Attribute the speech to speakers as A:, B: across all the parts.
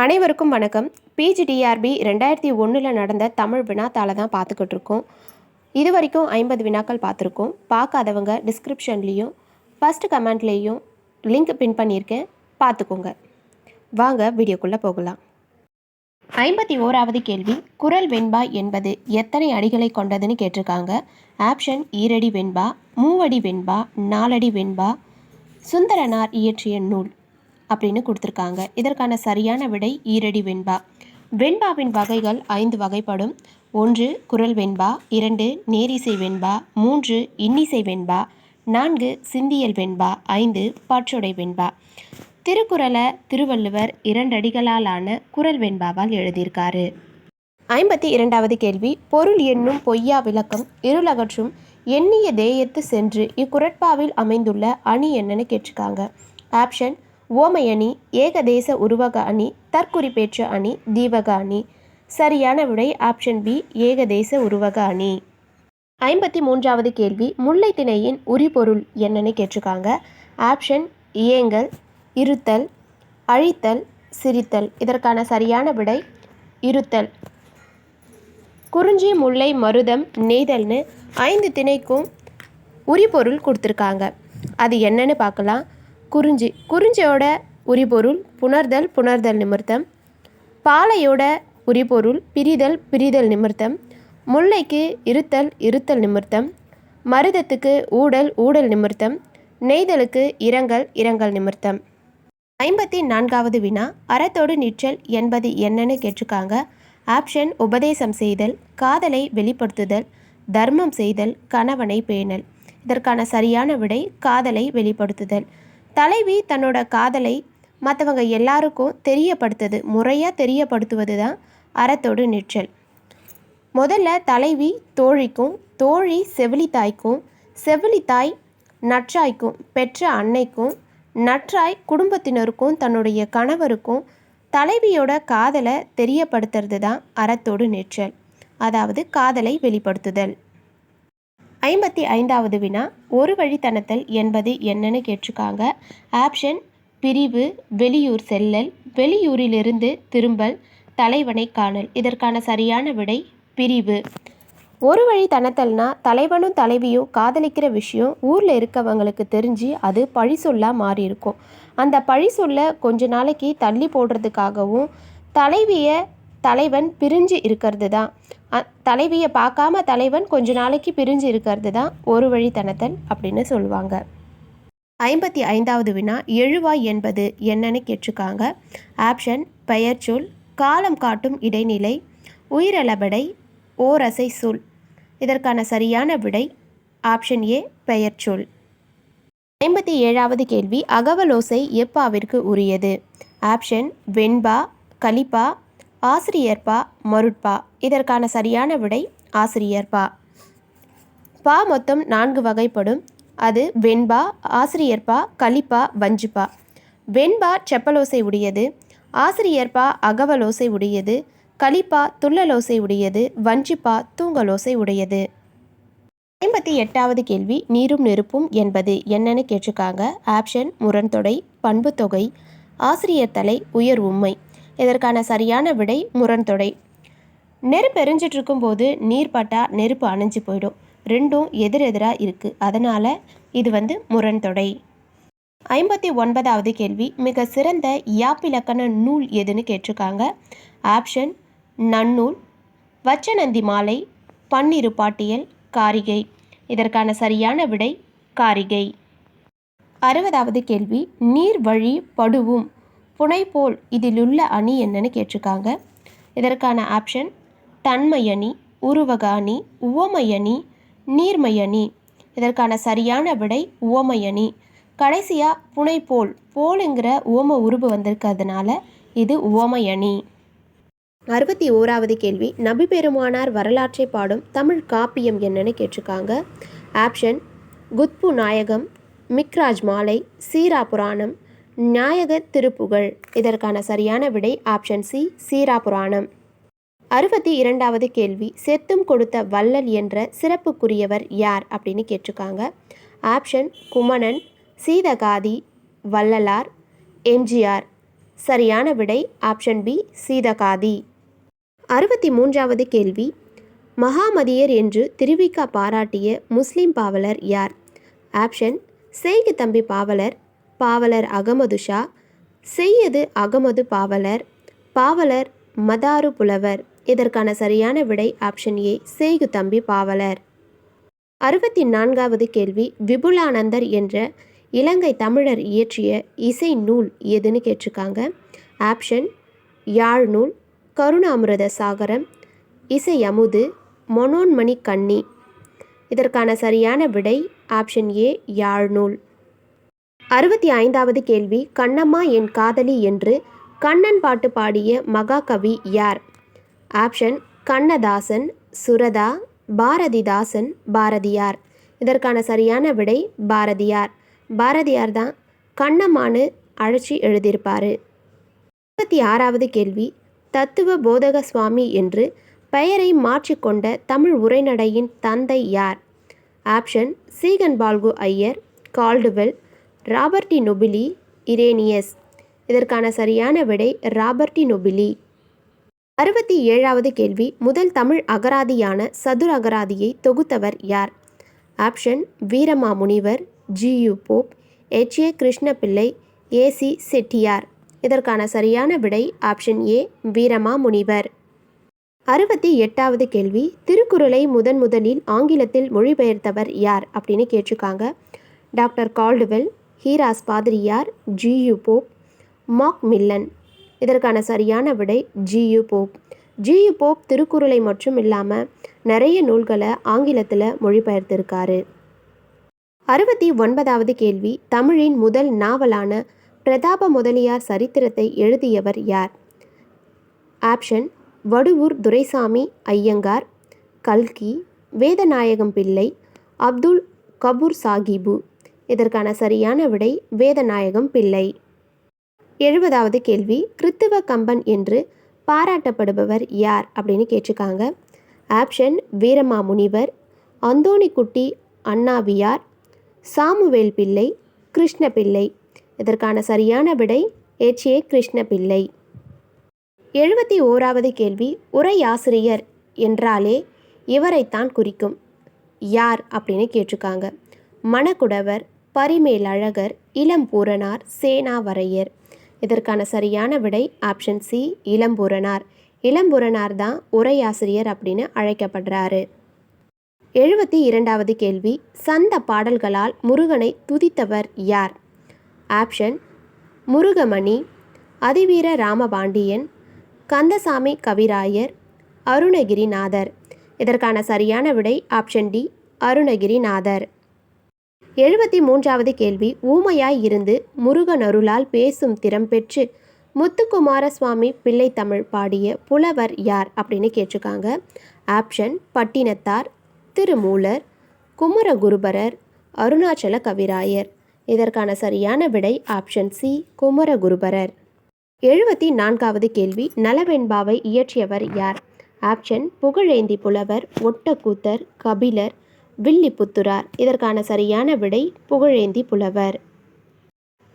A: அனைவருக்கும் வணக்கம். பிஜிடிஆர்பி ரெண்டாயிரத்தி ஒன்றில் நடந்த தமிழ் வினாத்தாளை தான் பார்த்துக்கிட்டு இருக்கோம் இது வரைக்கும் ஐம்பது வினாக்கள் பார்த்துருக்கோம். பார்க்காதவங்க டிஸ்கிரிப்ஷன்லேயும் ஃபஸ்ட்டு கமெண்ட்லேயும் லிங்க் பின் பண்ணியிருக்கேன். பார்த்துக்கோங்க. வாங்க வீடியோக்குள்ளே போகலாம். ஐம்பத்தி ஓராவது கேள்வி. குரல் வெண்பா என்பது எத்தனை அடிகளை கொண்டதுன்னு கேட்டிருக்காங்க. ஆப்ஷன் ஈரடி வெண்பா மூவடி வெண்பா நாலடி வெண்பா. சுந்தரனார் இயற்றிய நூல். அப்படின்னு கொடுத்துருக்காங்க. இதற்கான சரியான விடை ஈரடி வெண்பா. வெண்பாவின் வகைகள் ஐந்து வகைப்படும். ஒன்று குரல் வெண்பா. இரண்டு நேரிசை வெண்பா. மூன்று இன்னிசை வெண்பா. நான்கு சிந்தியல் வெண்பா. ஐந்து பாற்றுடை வெண்பா. திருக்குறளை திருவள்ளுவர் இரண்டடிகளாலான குரல் வெண்பாவால் எழுதியிருக்காரு. ஐம்பத்தி இரண்டாவது கேள்வி. பொருள் என்னும் பொய்யா விளக்கம் இருளகற்றும் எண்ணிய தேயத்து சென்று இக்குரட்பாவில் அமைந்துள்ள அணி என்னன்னு கேட்டிருக்காங்க. ஆப்ஷன் ஓமை அணி ஏகதேச உருவக அணி தற்குறிப்பேற்ற அணி தீவக அணி சரியான விடை ஆப்ஷன் பி ஏகதேச உருவக அணி ஐம்பத்தி மூன்றாவது கேள்வி முல்லை திணையின் உரிபொருள் என்னன்னு கேட்டிருக்காங்க. ஆப்ஷன் இயங்கல் இருத்தல் அழித்தல் சிரித்தல். இதற்கான சரியான விடை இருத்தல். குறிஞ்சி முல்லை மருதம் நெய்தல்னு ஐந்து திணைக்கும் உரிபொருள் கொடுத்துருக்காங்க. அது என்னன்னு பார்க்கலாம். குறிஞ்சி. குறிஞ்சியோட உரிபொருள் புணர்தல் புணர்தல் நிமிர்த்தம். பாலையோட உரிபொருள் பிரிதல் பிரிதல் நிமிர்த்தம். முல்லைக்கு இருத்தல் இருத்தல் நிமிர்த்தம். மருதத்துக்கு ஊடல் ஊடல் நிமிர்த்தம். நெய்தலுக்கு இரங்கல் இரங்கல் நிமிர்த்தம். ஐம்பத்தி நான்காவது வினா. அறத்தோடு நிற்றல் என்பது என்னன்னு கேட்டிருக்காங்க. ஆப்ஷன் உபதேசம் செய்தல் காதலை வெளிப்படுத்துதல் தர்மம் செய்தல் கணவனை பேணல். இதற்கான சரியான விடை காதலை வெளிப்படுத்துதல். தலைவி தன்னோட காதலை மற்றவங்க எல்லாருக்கும் தெரியப்படுத்துது முறையாக தெரியப்படுத்துவது தான் அறத்தோடு நிற்றல். முதல்ல தலைவி தோழிக்கும் தோழி செவிலித்தாய்க்கும் செவிலித்தாய் நற்றாய்க்கும் பெற்ற அன்னைக்கும் நற்றாய் குடும்பத்தினருக்கும் தன்னுடைய கணவருக்கும் தலைவியோட காதலை தெரியப்படுத்துறது தான் அறத்தோடு நிற்றல். அதாவது காதலை வெளிப்படுத்துதல். ஐம்பத்தி ஐந்தாவது வினா ஒரு வழித்தனத்தல் என்பது என்னன்னு கேட்டிருக்காங்க ஆப்ஷன் பிரிவு வெளியூர் செல்லல் வெளியூரிலிருந்து திரும்பல் தலைவனை காணல். இதற்கான சரியான விடை பிரிவு. ஒரு வழி தனத்தல்னா தலைவனும் தலைவியும் காதலிக்கிற விஷயம் ஊரில் இருக்கவங்களுக்கு தெரிஞ்சு அது பழி சொல்லா மாறி இருக்கும் அந்த பழி சொல்ல கொஞ்ச நாளைக்கு தள்ளி போடுறதுக்காகவும் தலைவியை தலைவன் பிரிஞ்சு இருக்கிறது தான் தலைவியை பார்க்காம தலைவன் கொஞ்ச நாளைக்கு பிரிஞ்சு இருக்கிறது தான் ஒரு வழித்தனத்தன் அப்படின்னு சொல்லுவாங்க. ஐம்பத்தி ஐந்தாவது வினா எழுவாய் என்பது என்னன்னு கேட்டிருக்காங்க. ஆப்ஷன் பெயர்ச்சொல் காலம் காட்டும் இடைநிலை உயிரளபடை ஓரசை சொல். இதற்கான சரியான விடை ஆப்ஷன் ஏ பெயர்ச்சொல் ஐம்பத்தி ஏழாவது கேள்வி அகவலோசை எப்பாவிற்கு உரியது? ஆப்ஷன் வெண்பா கலிப்பா ஆசிரியர்பா மருட்பா இதற்கான சரியான விடை ஆசிரியர் பா பா மொத்தம் நான்கு வகைப்படும். அது வெண்பா ஆசிரியர்பா கலிப்பா வஞ்சிப்பா வெண்பா செப்பலோசை உடையது. ஆசிரியர்பா அகவலோசை உடையது. கலிப்பா துள்ளலோசை உடையது. வஞ்சிப்பா தூங்கலோசை உடையது. ஐம்பத்தி எட்டாவது கேள்வி. நீரும் நெருப்பும் என்பது என்னன்னு கேட்டிருக்காங்க. ஆப்ஷன் முரண்தொடை பண்புத்தொகை ஆசிரியர் தலை உயர் உண்மை இதற்கான சரியான விடை முரண்தொடை நெருப்பு எரிஞ்சிட்டு இருக்கும்போது நீர் பட்டா நெருப்பு அணைஞ்சு போயிடும். ரெண்டும் எதிரெதிராக இருக்குது அதனால் இது வந்து முரண்தொடை ஐம்பத்தி ஒன்பதாவது கேள்வி. மிக சிறந்த யாப்பிலக்கண நூல் எதுன்னு கேட்டிருக்காங்க. ஆப்ஷன் நன்னூல். வச்சநந்தி மாலை பன்னிரு பாட்டியல் காரிகை. இதற்கான சரியான விடை காரிகை. அறுபதாவது கேள்வி. நீர் வழி படுவும். புனை போல் இதிலுள்ள அணி என்னன்னு கேட்டிருக்காங்க. இதற்கான ஆப்ஷன் தன்மையணி உருவக அணி உவமையணி நீர்மையணி. இதற்கான சரியான விடை உவமையணி. கடைசியாக புனை போல் போலுங்கிற உவம உருவு வந்திருக்கிறதுனால இது உவமையணி. அறுபத்தி ஓராவது கேள்வி நபி பெருமானார் வரலாற்றை பாடும் தமிழ் காப்பியம் என்னன்னு கேட்டிருக்காங்க. ஆப்ஷன் குத்பு நாயகம் மிக்ராஜ் மாலை சீரா புராணம் நாயக திருப்புகழ். இதற்கான சரியான விடை ஆப்ஷன் சி சீரா புராணம் அறுபத்தி இரண்டாவது கேள்வி செத்தும் கொடுத்த வள்ளல் என்ற சிறப்புக்குரியவர் யார் அப்படின்னு கேட்டிருக்காங்க. Option Kumanan Seethakathi Vallalar MGR. சரியான விடை ஆப்ஷன் பி சீதகாதி. அறுபத்தி மூன்றாவது கேள்வி மகாமதியர் என்று திருவிக்கா பாராட்டிய முஸ்லிம் பாவலர் யார்? ஆப்ஷன் சேகி தம்பி பாவலர் பாவலர் அகமது ஷா செய்யது அகமது பாவலர் பாவலர் மதாரு புலவர். இதற்கான சரியான விடை ஆப்ஷன் ஏ செய்கு தம்பி பாவலர். அறுபத்தி நான்காவது கேள்வி விபுலானந்தர் என்ற இலங்கை தமிழர் இயற்றிய இசை நூல் எதுன்னு கேட்டிருக்காங்க? ஆப்ஷன் யாழ் நூல் கருணாமிரத சாகரம் இசை அமுது மொனோன்மணி கண்ணி. இதற்கான சரியான விடை ஆப்ஷன் ஏ யாழ் நூல். அறுபத்தி ஐந்தாவது கேள்வி கண்ணம்மா என் காதலி என்று கண்ணன் பாட்டு பாடிய மகாகவி யார்? ஆப்ஷன் கண்ணதாசன் சுரதா பாரதிதாசன் பாரதியார். இதற்கான சரியான விடை பாரதியார். பாரதியார் தான் கண்ணம்மான்னு அழைச்சி எழுதியிருப்பார். இருபத்தி ஆறாவது கேள்வி தத்துவ போதக சுவாமி என்று பெயரை மாற்றிக்கொண்ட தமிழ் உரைநடையின் தந்தை யார்? Option Ziegenbalg Iyer Caldwell Roberto Nobili Rhenius. இதற்கான சரியான விடை ராபர்டி நொபிலி. அறுபத்தி ஏழாவது கேள்வி முதல் தமிழ் அகராதியான சதுர அகராதியை தொகுத்தவர் யார்? Option Veerama Munivar GU Pope H. A. Krishnapillai AC Chettiar. இதற்கான சரியான விடை ஆப்ஷன் ஏ வீரமா முனிவர் அறுபத்தி எட்டாவது கேள்வி திருக்குறளை முதன் முதலில் ஆங்கிலத்தில் மொழிபெயர்த்தவர் யார் அப்படின்னு கேட்டிருக்காங்க. டாக்டர் கால்டுவெல் ஹீராஸ் பாதிரியார் ஜியு போப் மாக் மில்லன். இதற்கான சரியான விடை ஜியு போப். ஜியு போப் திருக்குறளை மட்டும் இல்லாமல் நிறைய நூல்களை ஆங்கிலத்தில் மொழிபெயர்த்திருக்காரு. அறுபத்தி ஒன்பதாவது கேள்வி தமிழின் முதல் நாவலான பிரதாப முதலியார் சரித்திரத்தை எழுதியவர் யார்? ஆப்ஷன் வடுவூர் துரைசாமி ஐயங்கார் கல்கி வேதநாயகம் பிள்ளை அப்துல் கபூர் சாகிபு. இதற்கான சரியான விடை வேதநாயகம் பிள்ளை. எழுபதாவது கேள்வி கிறித்துவ கம்பன் என்று பாராட்டப்படுபவர் யார் அப்படின்னு கேட்டிருக்காங்க. ஆப்ஷன் வீரமா முனிவர் அந்தோணிக்குட்டி அண்ணாவியார் சாமுவேல் பிள்ளை கிருஷ்ண பிள்ளை. இதற்கான சரியான விடை எச் ஏ கிருஷ்ண பிள்ளை. எழுபத்தி ஓராவது கேள்வி உரையாசிரியர் என்றாலே இவரைத்தான் குறிக்கும். யார் அப்படின்னு கேட்டிருக்காங்க. மணக்குடவர் பரிமேலழகர் இளம்பூரணார் சேனாவரையர். இதற்கான சரியான விடை ஆப்ஷன் சி இளம்பூரணார். இளம்பூரணார் தான் உரையாசிரியர் அப்படின்னு அழைக்கப்படுறாரு. எழுபத்தி இரண்டாவது கேள்வி சந்த பாடல்களால் முருகனை துதித்தவர் யார்? ஆப்ஷன் முருகமணி அதிவீர ராமபாண்டியன் கந்தசாமி கவிராயர் அருணகிரிநாதர். இதற்கான சரியான விடை ஆப்ஷன் டி அருணகிரிநாதர். எழுபத்தி மூன்றாவது கேள்வி. ஊமையாய் இருந்து முருகன் அருளால் பேசும் திறம் பெற்று முத்துக்குமார சுவாமி பிள்ளை தமிழ் பாடிய புலவர் யார் அப்படின்னு கேட்டிருக்காங்க. ஆப்ஷன் பட்டினத்தார் திருமூலர் குமரகுருபரர் அருணாச்சல கவிராயர். இதற்கான சரியான விடை ஆப்ஷன் சி குமரகுருபரர். எழுபத்தி நான்காவது கேள்வி நலவெண்பாவை இயற்றியவர் யார்? ஆப்ஷன் புகழேந்தி புலவர் ஒட்டக்கூத்தர் கபிலர் வில்லிபுத்துரார். இதற்கான சரியான விடை புகழேந்தி புலவர்.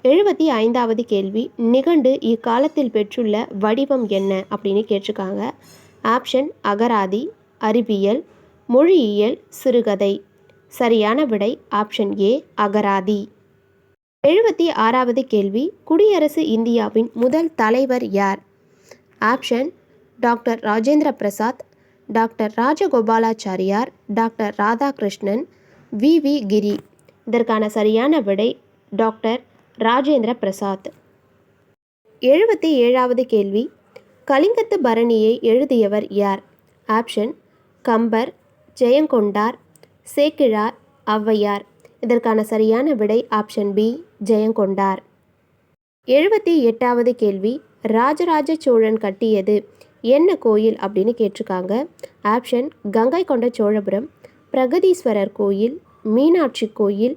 A: எழுபத்தி ஐந்தாவது கேள்வி நிகண்டு இக்காலத்தில் பெற்றுள்ள வடிவம் என்ன? அப்படின்னு கேட்டிருக்காங்க. ஆப்ஷன் அகராதி அறிவியல் மொழியியல் சிறுகதை. சரியான விடை ஆப்ஷன் ஏ அகராதி. எழுபத்தி ஆறாவது கேள்வி குடியரசு இந்தியாவின் முதல் தலைவர் யார்? Option doctor Rajendra Prasad doctor Rajagopalachariar doctor Radhakrishnan V. V. Giri. இதற்கான சரியான விடை டாக்டர் ராஜேந்திர பிரசாத். எழுபத்தி ஏழாவது கேள்வி. கலிங்கத்து பரணியை எழுதியவர் யார்? ஆப்ஷன் கம்பர் ஜெயங்கொண்டார் சேக்கிழார் ஔவையார். இதற்கான சரியான விடை ஆப்ஷன் பி ஜெயங்கொண்டார். எழுபத்தி எட்டாவது கேள்வி. ராஜராஜ சோழன் கட்டியது என்ன கோயில் அப்படின்னு கேட்டிருக்காங்க. ஆப்ஷன் கங்கை கொண்ட சோழபுரம் பிரகதீஸ்வரர் கோயில் மீனாட்சி கோயில்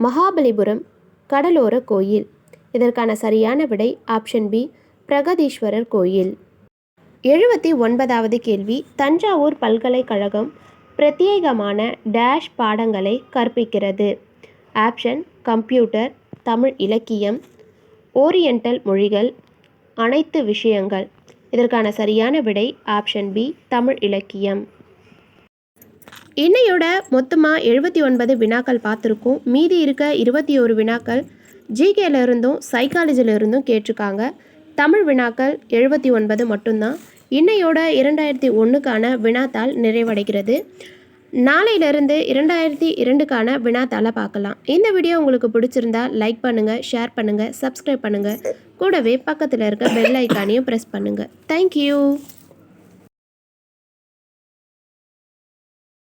A: மகாபலிபுரம் கடலோர கோயில். இதற்கான சரியான விடை ஆப்ஷன் பி பிரகதீஸ்வரர் கோயில். எழுபத்தி ஒன்பதாவது கேள்வி தஞ்சாவூர் பல்கலைக்கழகம் பிரத்யேகமான டேஷ் பாடங்களை கற்பிக்கிறது. ஆப்ஷன் கம்ப்யூட்டர் தமிழ் இலக்கியம் ஓரியண்டல் மொழிகள் அனைத்து விஷயங்கள். இதற்கான சரியான விடை ஆப்ஷன் பி தமிழ் இலக்கியம். இன்னையோட மொத்தமாக எழுபத்தி ஒன்பது வினாக்கள் பார்த்துருக்கோம். மீதி இருக்க இருபத்தி ஒரு வினாக்கள் ஜிகேல இருந்தும் இருந்தும் கேட்டிருக்காங்க. தமிழ் வினாக்கள் எழுபத்தி ஒன்பது மட்டும்தான். இன்னையோட இரண்டாயிரத்தி ஒன்றுக்கான வினாத்தாள் நிறைவடைகிறது. நாளையிலிருந்து இரண்டாயிரத்தி இரண்டுக்கான வினாத்தாளை பார்க்கலாம். இந்த வீடியோ உங்களுக்கு பிடிச்சிருந்தா லைக் பண்ணுங்கள் ஷேர் பண்ணுங்கள் சப்ஸ்கிரைப் பண்ணுங்கள் கூடவே பக்கத்தில் இருக்க பெல் ஐக்கானையும் ப்ரெஸ் பண்ணுங்கள் தேங்க்யூ